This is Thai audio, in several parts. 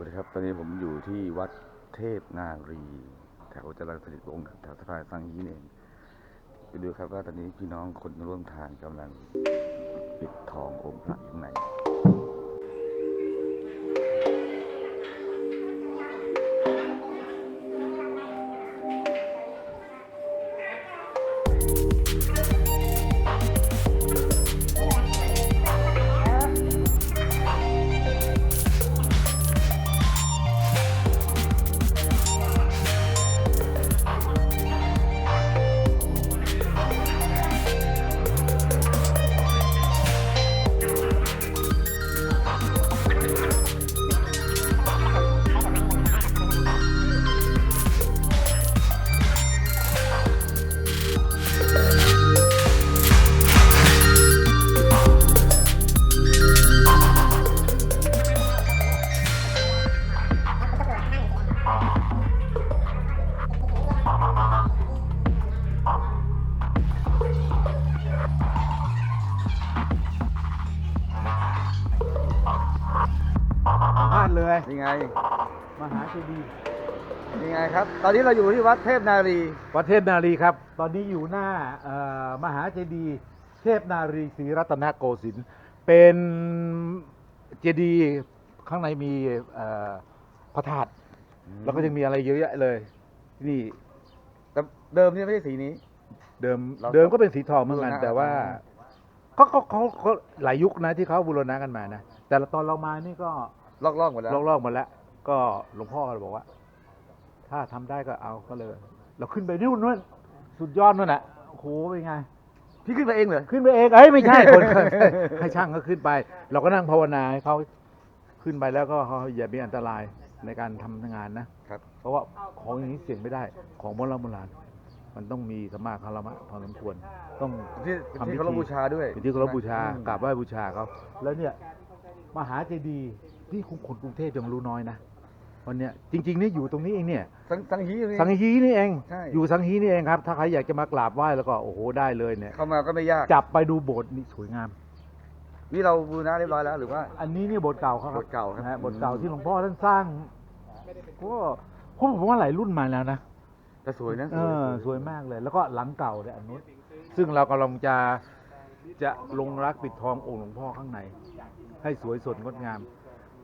วัสดีครับ ตอนนี้ผมอยู่ที่วัดเทพนารี แถวจรัญสนิทวงศ์แถวสะพานสังฮีเองไปดูครับว่าตอนนี้พี่น้องคนร่วมทางกำลังปิดทององค์พระอยู่ไหน นี่ไงครับ ตอนนี้เราอยู่ที่วัดเทพนารี วัดเทพนารีครับ ตอนนี้อยู่หน้าเอ่อมหาเจดีย์เทพนารีศรีรัตนโกสินทร์เป็นเจดีย์ข้างในมีเอ่อพระธาตุแล้วก็ยังมีอะไรเยอะแยะเลย นี่แต่เดิมนี่ไม่ใช่สีนี้ เดิมเราเดิมก็เป็นสีทองเหมือนกันบูรณะแต่ว่าอ่าก็เขาเขาเขาหลายยุคนะที่เขาบูรณะกันมานะแต่ละตอนเรามานี่ก็ลอกๆหมดแล้วลอกๆหมดแล้ว ก็หลวงพ่อก็เลยบอกว่า ถ้าทำได้ก็เอาก็เลย เราขึ้นไปนู่นนู่นสุดยอดนู่นน่ะโอ้โหเป็นไง พี่ขึ้นไปเองเหรอขึ้นไปเองเอ้ยไม่ใช่คนให้ช่างก็ขึ้นไป เราก็นั่งภาวนาให้เขาขึ้นไปแล้วก็เขาอย่ามีอันตรายในการทำงานนะครับเพราะว่าของอย่างนี้เสี่ยงไม่ได้ ของโบราณโบราณมันต้องมีสมมาคารมะพอสมควร ต้องที่ทำพิธีที่เขารพบูชาด้วยเป็นที่เคารพบูชาอืมกราบไหว้บูชาเขาแล้วเนี่ยมหาเจดีย์ที่คุณคนกรุงเทพยังรู้น้อยนะ วันเนี้ยจริงๆนี่อยู่ตรงนี้เองเนี่ย สังสังฮีนี่ สังฮีนี่เอง ใช่ อยู่สังฮีนี่เองครับ ถ้าใครอยากจะมากราบไหว้แล้วก็โอ้โหได้เลยเนี่ย เข้ามาก็ไม่ยากจับไปดูโบสถ์นี่สวยงาม นี่เราบูรณะเรียบร้อยแล้วหรือว่า อันนี้นี่โบสถ์เก่าเขาครับโบสถ์เก่าครับ นะฮะโบสถ์เก่าที่หลวงพ่อท่านสร้างก็ผมว่าหลายรุ่นมาแล้วนะ แต่สวยนะเออสวยมากเลย แล้วก็หลังเก่าเนี่ยอันนู้นซึ่งเรากำลังจะจะลงรักปิดทององค์หลวงพ่อข้างใน ให้สวยสดงดงาม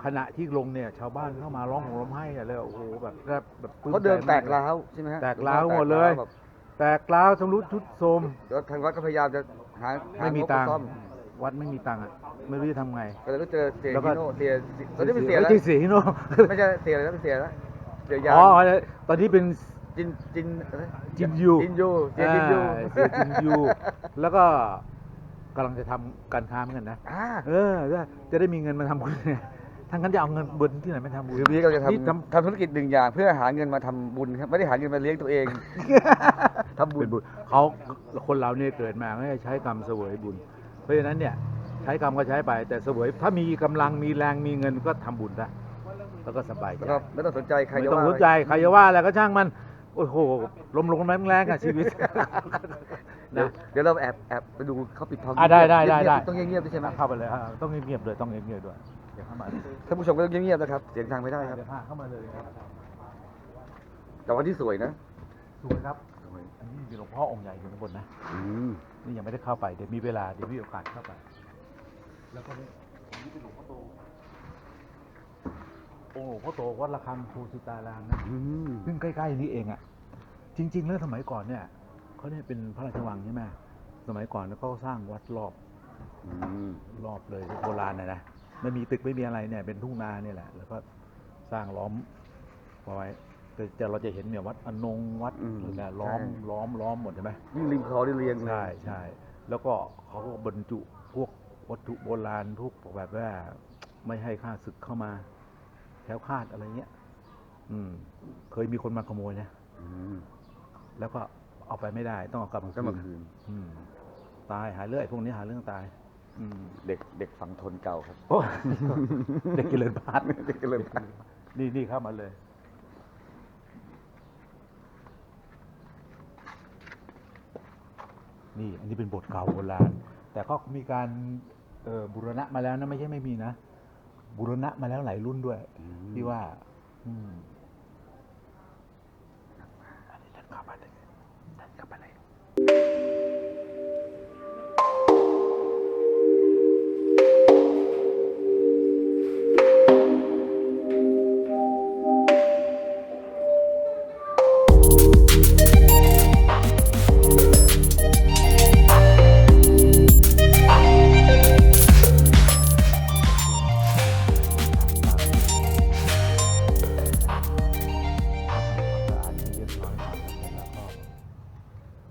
ขณะที่ลงเนี่ยชาวบ้านเข้ามาร้องห่มร้องไห้อะเลยโอ้โหแบบแบบแบบปลื้มเขาเดินใจแตมากร้าวใช่ไหมฮะแตกร้าวหมดเลย แบบแตกร้าวชำรุดชุดโทรม แล้วทางวัดก็พยายามจะหาหาไม่มีงบตังค์ซ่อมวัดไม่มีตังค์อะไม่รู้จะทำไง ก็เลยก็เจอเสียแล้วก็ ฮิโน่เสียตอนนี้เป็นเสียแล้วไม่ใช่เสียฮิโน่ไม่ใช่เสียแล้วเป็นเสียแล้วเสียยาอ๋อตอนนี้เป็น จินจินอะไรจินยู จินยูเสียจินยูอ่าเสียจินยู แล้วก็กำลังจะทำการค้าเหมือนกันนะ อ่า เออจะจะได้มีเงินมาทำบุญเนี่ย ทั้งนั้นจะเอาเงินบุญที่ไหนมาทำบุญ คือวันนี้เราจะนี่ทำ ทำธุรกิจหนึ่งอย่างเพื่อหาเงินมาทำบุญครับไม่ได้หาเงินมาเลี้ยงตัวเอง ทำบุญ เป็นบุญเขาคนเราเนี่ยเกิดมาไม่ได้ใช้กรรมเสวยบุญ เพราะฉะนั้นเนี่ยใช้กรรมก็ใช้ไป แต่เสวยถ้ามีกำลังมีแรงมีเงินก็ทำบุญได้แล้วก็สบายใจแล้วก็ไม่ต้องสนใจใครไม่จะต้องว่าสนใจใครจะว่าอะไรก็ช่างมันโอ้โหลมลงแรงแรงๆอะชีวิตเดี๋ยวนะ เดี๋ยวเราแอบแอบไปดูเขาปิดทองอะได้ได้ได้เงียบๆได้ ต้องเงียบๆด้วยใช่ไหมเข้าไปเลยครับต้องเงียบๆเลยต้องเงียบๆด้วย อย่าเข้ามาท่านผู้ชมก็ต้องเงียบๆนะครับ เสียงดังไม่ได้ครับ เดี๋ยวพาเข้ามาเลยครับ แต่วันที่สวยนะ สวยครับ อันนี้มีหลวงพ่อองค์ใหญ่อยู่ข้างบนนะ อืมนี่ยังไม่ได้เข้าไป เดี๋ยวมีเวลา เดี๋ยวมีโอกาสเข้าไป แล้วก็นี่อันนี้เป็นหลวงพ่อโต องค์หลวงพ่อโตวัดระฆังภูสิตารามนะ อืมซึ่งใกล้ๆนี้เองอะ่ะ จริง ๆ แล้วสมัยก่อนเนี่ยเขาเนี่ยเป็นพระราชวังใช่ไหมสมัยก่อนเขาก็สร้างวัดรอบ อืม รอบเลยโบราณนะนะ ไม่มีตึกไม่มีอะไรเนี่ยเป็นทุ่งนาเนี่ยแหละ แล้วก็สร้างล้อมเอาไว้แต่แต่เราจะเห็นเนี่ยวัดอนงวัดอะไรเนี่ยล้อมล้อมล้อมหมดใช่ไหมยิ่งริมคลองนี่เรียงเลย ใช่ใช่แล้วก็เขาก็บรรจุพวกวัตถุโบราณพวกแบบว่าไม่ให้ข้าศึกเข้ามาแถวคลาดอะไรเงี้ยอืม เคยมีคนมาขโมยนะอืมแล้วก็เอาไปไม่ได้ ต้องเอากลับมาก็มาคืคืนนอืมตายหายเรื่อยพวกนี้หาเรื่องตาย อืมเด็กเด็กฝั่งทนเก่าครับ โอ้เด็กกิเลนพาดเด็กก็เลยผ่านนี่นี่เข้ามาเลย นี่ อันนี้เป็นบทเก่าโบราณ แต่ก็มีการเอ่อบูรณะมาแล้วนะไม่ใช่ไม่มีนะบูรณะมาแล้วหลายรุ่นด้วยอืมพี่ว่า อืม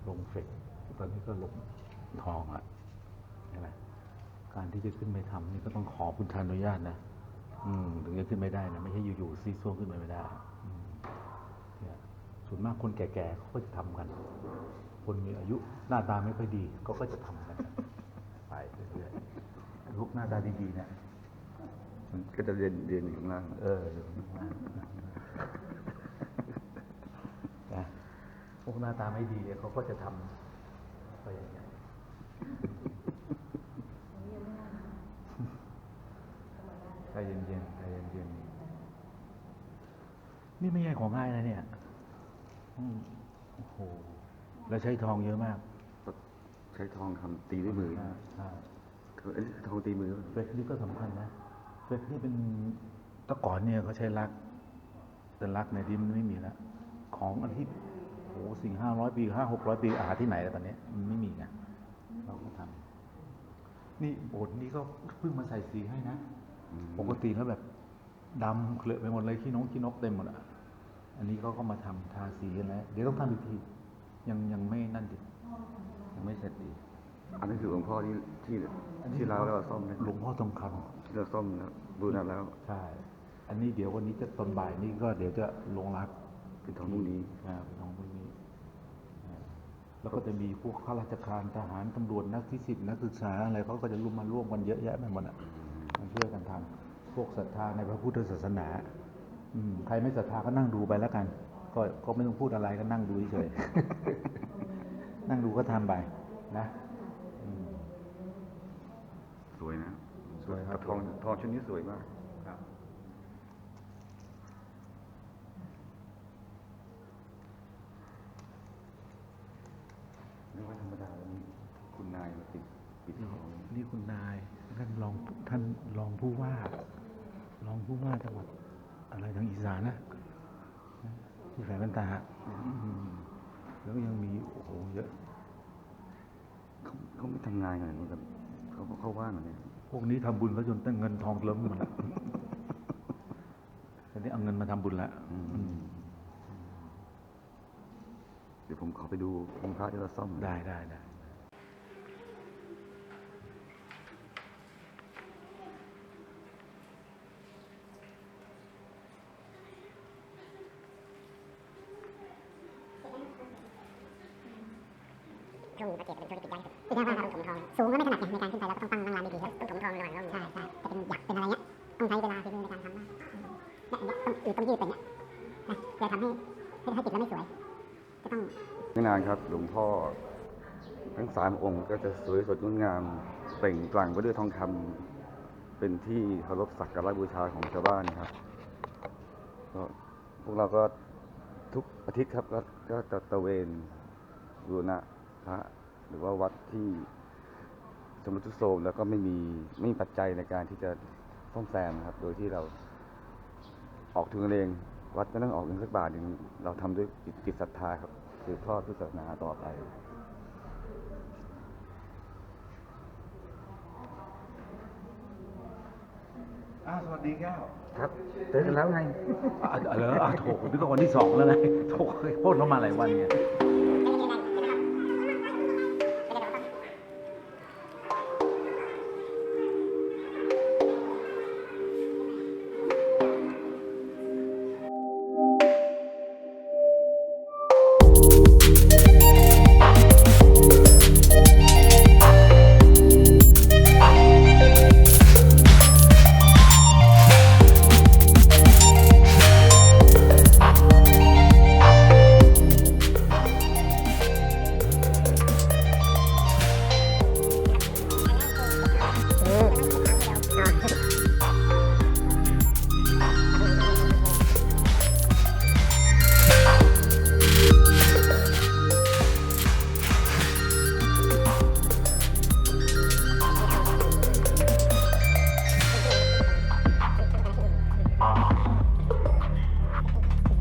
ลงเฟกตอนนี้ก็ลงทองอะใช่ไหมการที่จะขึ้นไปทำนี่ก็ต้องขอคุณทานอนุญาตนะอืมถึงจะขึ้นไม่ได้นะไม่ใช่อยู่ๆซีซัวขึ้นไปไม่ได้อืมเนี่ยส่วนมากคนแก่ๆเขาก็จะทำกัน คนมีอายุหน้าตาไม่ค่อยดีเขาก็จะทำกันไปเรื่อยๆลูกหน้าตาดีๆเนี่ยมันก็จะเรียนเรียนอยู่ข้างล่างเอออยู่ข้างล่างนะพว กหน้าตาไม่ดีเนี่ยเขาก็จะทำไปอย่างเงี้ยใจเย็นๆใจเย็นๆนี่ไม่ใช่ของง่ายนะเนี่ยอืมโอ้โหแล้วใช้ทองเยอะมาก ใช้ทองทำตีด้วยมืออ่าอ่าเอ้ยทองตีมือเฟกนี่ก็สำคัญนะเฟกนี่เป็นแตะก่อนเนี่ยเขาใช้ลักแต่ลักในที่มันไม่มีแล้วของอันที่ โอ้สิ่งห้าร้อยปีห้าหกร้อยปีอาหาที่ไหนแล้วตอนนี้มันไม่มีไงเราก็ทำนี่โบสถ์นี้ก็เพิ่งมาใส่สีให้นะอืมปกติแล้วแบบดำเคลอะไปหมดเลยขี้นกขี้นกเต็มหมดอะอันนี้เขาก็มาทำทาสีกันแล้วเดี๋ยวต้องทำอีกทียังยังไม่นั่นดิยังไม่เสร็จดี อันนี้คือหลวงพ่อที่ที่ที่เราแล้วเราซ่อมนะหลวงพ่อทองคที่เราซ่อมแล้วบูรณะแล้วำใช่อันนี้เดี๋ยววันนี้จะตอนบ่ายนี้ก็เดี๋ยวจะลงรักเป็นทองพรุ่งนี้อ่าเป็นของพวกนี้อ่า แล้วก็จะมีพวกข้าราชการทหารตำรวจนักทิสิตนักศึกษาอะไรเขาก็จะร่วมมาร่วมกันเยอะแยะไปหมดอะมาช่วยกันทำพวกศรัทธาในพระพุทธศาสนาอืมใครไม่ศรัทธาก็นั่งดูไปแล้วกัน ก็ก็ไม่ต้องพูดอะไรก็นั่งดูเฉยๆนั่งดูก็ทำไปนะอืมสวยนะสวยครับทองทองชุดนี้สวยมาก ครับ ไม่ว่าธรรมดาแล้วมีคุณนายมาติดปิดทอง นี่คุณนายท่านรองท่านรองผู้ว่ารองผู้ว่าจังหวัดอะไรทางอีสานนะที่แฝงกันตาอืมแล้วก็ยังมีโอ้โหเยอะเขาเขาไม่ทำงานกันเหมือนกันเขาเขาว่างเหรอเนี่ยพวกนี้ทำบุญเขาจนตั้งเงินทองเลิ้มหมดแล้วตอนนี้เอาเงินมาทำบุญแล้วอืมเดี๋ยวผมขอไปดูองค์พระที่เราซ่อมหน่อยได้ได้ได้ ช่วงนี้ประเทศเป็นช่วงที่ปิดยากที่สุดที่แน่ว่าต้องถมทองสูงก็ไม่ถนัดไงในการขึ้นไปแล้วก็ต้องตั้งนั่งร้านดีๆแล้วต้องถมทองระหว่างร่องใช่ใช่จะเป็นหยักเป็นอะไรเงี้ยต้องใช้เวลาฝีมือในการทำมากเนี่ยเงี้ยต้องอืดต้องยืดเป็นเงี้ยนะจะทำให้ให้ให้ติดแล้วไม่สวยจะต้องไม่นานครับหลวงพ่อ ทั้งสามองค์ก็จะสวยสดงดงามเปล่งปลั่งไปด้วยทองคำเป็นที่เคารพสักการะบูชาของชาวบ้านครับก็พวกเราก็ทุกอาทิตย์ครับก็จะตระเวนบูรณะ พระ หรือว่าวัดที่สมรุดทรุดโทรมแล้วก็ไม่มีไม่มีปัจจัยในการที่จะซ่อมแซมนะครับ โดยที่เราออกทุนเองวัดไม่ต้องออกเงินสักบาทหนึ่งเราทำด้วยจิตจิตศรัทธาครับสืบทอดพุทธศาสนาต่อไปอ้าวสวัสดีแก้วครับเจอกันแล้วไง อะเหรออะโถนี่ก็วันที่สองแล้วไงโถโคตรเขามาหลายวันเนี่ย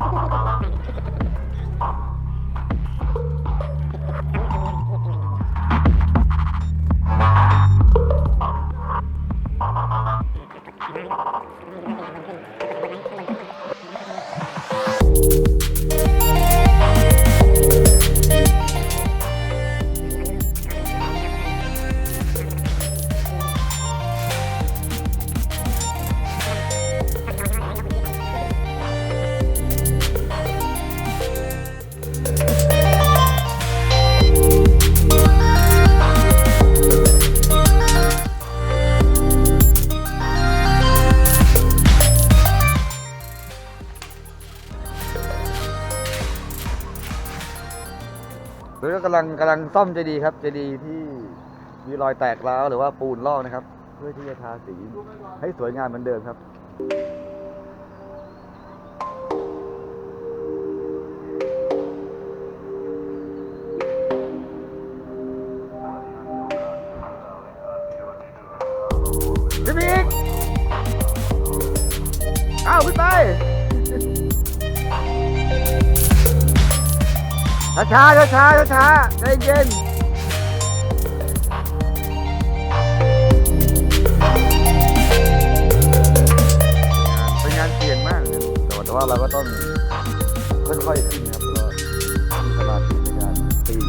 Ha ha ha ha! ำลังกำลังซ่อมเจดีย์ครับเจดีย์ที่มีรอยแตกร้าวหรือว่าปูนลอกนะครับ เพื่อที่จะทาสีให้สวยงามเหมือนเดิมครับ ช้าช้าช้าช้าช้าใจเย็นเป็นงานเสี่ยงมากนะแต่ว่าเราก็ต้องค่อยๆขึ้นครับแล้วก็มีสมาธิในการปีน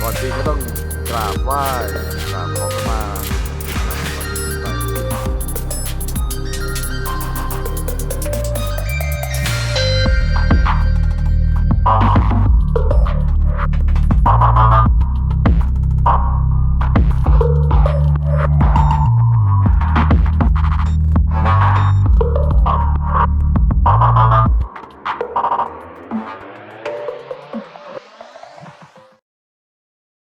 ก่อนปีนก็ต้องกราบไหว้กราบขอ